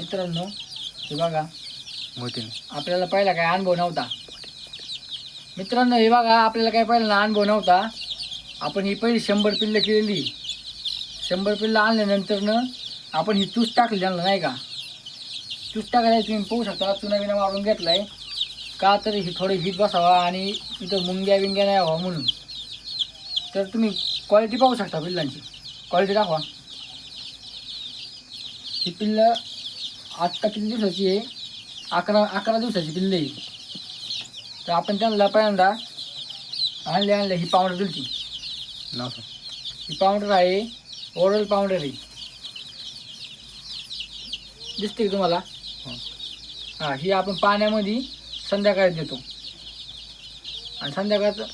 मित्रांनो हे बघा. मोठीने आपल्याला पहिला काय अनुभव नव्हता. मित्रांनो हे बघा आपल्याला काय पहिला अनुभव नव्हता. आपण ही पहिली शंभर पिल्लं केलेली. शंभर पिल्लं आणल्यानंतरनं आपण ही तूस टाकली त्यांना नाही का? तूस टाकायला तुम्ही पाहू शकता चुना बिना मारून घेतलाय. का तर ही थोडी हीट बसावा आणि इथं मुंग्या बिंग्या नाही व्हावं म्हणून. तर तुम्ही क्वालिटी पाहू शकता पिल्लांची. क्वालिटी दाखवा. ही पिल्लं आत्ता किती दिवसाची आहे? अकरा अकरा दिवसाची पिल्ले आहे तर आपण त्यांना पहिल्यांदा आणले आणले ही पावडर दिली नाव सांग. ही पावडर आहे ओरल पावडर आहे. दिसते का तुम्हाला? हो. हां ही आपण पाण्यामध्ये संध्याकाळी देतो. आणि संध्याकाळचं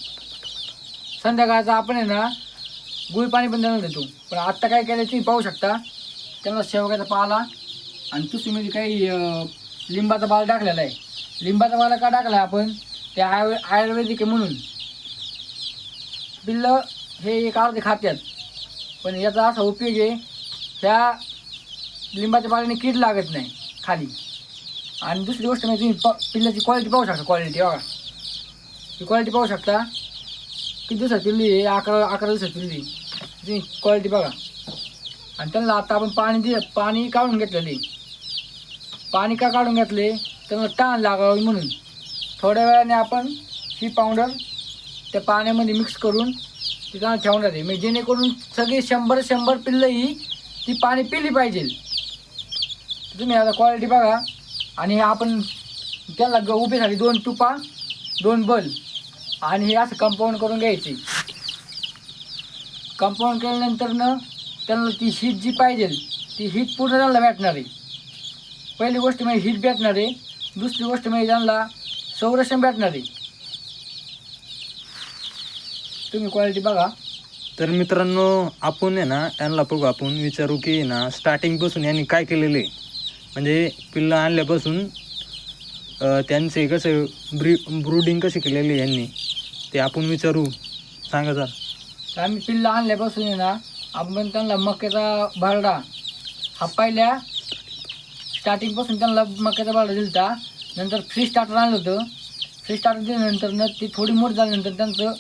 संध्याकाळचं आपण आहे ना गुळ पाणी पण त्यांना देतो. पण आत्ता काय केलं तुम्ही पाहू शकता त्यांना शेवग्याचा पाला आणि तुसमध्ये म्हणजे काही अं, लिंबाचा बाल टाकलेला आहे. लिंबाचा बाला का टाकला आपण? ते आयुर्वे आयुर्वेदिक आहे म्हणून. पिल्लं हे एक अर्धे खात्यात. पण याचा असा उपयोग आहे त्या लिंबाच्या पाल्याने कीड लागत नाही खाली. आणि दुसरी गोष्ट म्हणजे तुम्ही प पिल्लाची क्वालिटी पाहू शकता क्वालिटी बघा. ही क्वालिटी पाहू शकता. किती दिवसात पिल्ली आहे? अकरा अकरा दिवसात पिल्ली तुम्ही क्वालिटी बघा. आणि त्यांना आता आपण पाणी दि पाणी काढून घेतलेली पाणी का काढून घेतले? तर ताण लागावी म्हणून. थोड्या वेळाने आपण ही पावडर त्या पाण्यामध्ये मिक्स करून ती त्यांना ठेवणार आहे म्हणजे जेणेकरून सगळी शंभर शंभर पिल्लं ही ती पाणी पिली पाहिजे. तुम्ही आता क्वालिटी बघा. आणि आपण त्याला ग- उभीसाठी दोन तुपा दोन बल. आणि हे असं कंपाऊंड करून घ्यायचे. कंपाऊंड केल्यानंतर न त्यांना ती हीट जी पाहिजे ती हीट पूर्ण त्यांना भेटणार. आहे पहिली गोष्ट म्हणजे हीट भेटणार आहे दुसरी गोष्ट म्हणजे त्यांना संरक्षण भेटणार. आहे तुम्ही क्वालिटी बघा. तर मित्रांनो आपण आहे ना यांना बघू आपण विचारू की ना स्टार्टिंगपासून यांनी काय केलेलं? आहे म्हणजे पिल्लं आणल्यापासून त्यांचे कसं ब्री ब्रूडिंग कशी केलेली यांनी? ते आपण विचारू. सांगा जरा. तर आम्ही पिल्लं आणल्यापासून आहे ना आपण त्यांना मक्याचा भरडा हा पहिल्या स्टार्टिंगपासून त्यांना मक्याचा दिला दिलता. नंतर फ्री स्टार्टर आणलं होतं. फ्री स्टार्टर दिल्यानंतर न ती थोडी मोठी झाल्यानंतर त्यांचं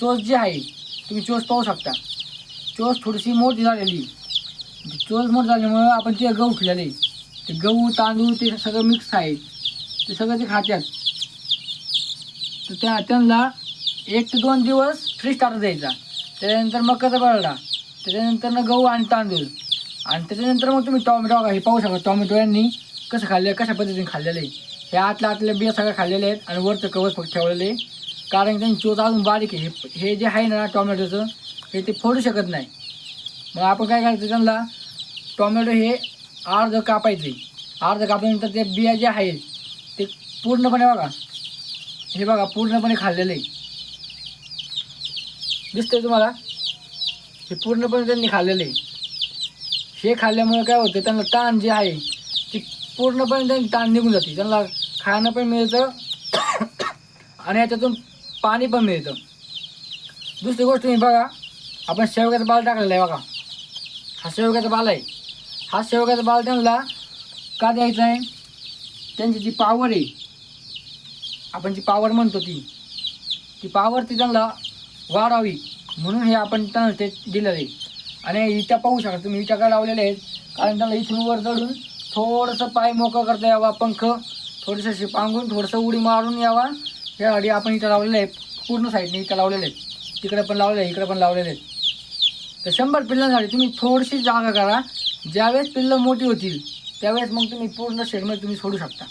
चोच जी आहे तुम्ही चोच पाहू शकता. चोच थोडीशी मोठी झालेली. चोच मोठ झाल्यामुळं आपण ते गहू उठलेले ते गहू तांदूळ ते सगळं मिक्स आहे. ते सगळं ते खात्यात. तर त्या त्यांना एक ते दोन दिवस फ्री स्टार्टर द्यायचा. त्याच्यानंतर मक्याचा बरडा त्याच्यानंतर गहू आणि तांदूळ. आणि त्याच्यानंतर मग तुम्ही टॉमॅटो बघा हे पाहू शकता टॉमॅटो यांनी कसं खाल्लं कशा पद्धतीने खाल्लेलं आहे. हे आतल्या आतल्या बिया सगळ्या खाल्लेल्या आहेत आणि वरचं कवर फक्त ठेवलेलं आहे. कारण त्यांनी त्यांची चोच अजून बारीक आहे. हे हे जे आहे ना टॉमॅटोचं हे ते फोडू शकत नाही. मग आपण काय करायचं त्यांना टॉमॅटो हे अर्ध कापायचे. अर्ध कापल्यानंतर ते बिया जे आहेत ते पूर्णपणे बघा. हे बघा पूर्णपणे खाल्लेलं आहे. दिसतंय तुम्हाला? हे पूर्णपणे त्यांनी खाल्लेलं आहे. हे खाल्ल्यामुळे काय होतं त्यांना ताण जे आहे ते पूर्णपणे त्यांनी ताण निघून जाते. त्यांना खाणं पण मिळतं आणि याच्यातून पाणी पण मिळतं. दुसरी गोष्ट तुम्ही बघा आपण शेवग्याचा बाल टाकलेला आहे बघा. हा शेवग्याचा बाल आहे. हा शेवग्याचा बाल त्यांना का द्यायचा आहे? त्यांची जी पावर आहे आपण जी पावर म्हणतो ती ती पावर ती त्यांना वाढावी म्हणून हे आपण त्यांना ते दिलेलं आहे. आणि इथं पाहू शकता तुम्ही इथं काय लावलेल्या आहेत? कारण त्याला इथून वर चढून थोडंसं पाय मोकळं करता यावा पंख थोडंसं असे थोडंसं उडी मारून यावा. यासाठी आपण इथं लावलेलं आहे पूर्ण साईडने इथं लावलेले आहेत. तिकडे पण लावलेलं आहे इकडे पण लावलेले आहेत. तर शंभर पिल्लांसाठी तुम्ही थोडीशी जागा करा. ज्यावेळेस पिल्लं मोठी होतील त्यावेळेस मग तुम्ही पूर्ण शेडमध्ये तुम्ही सोडू शकता.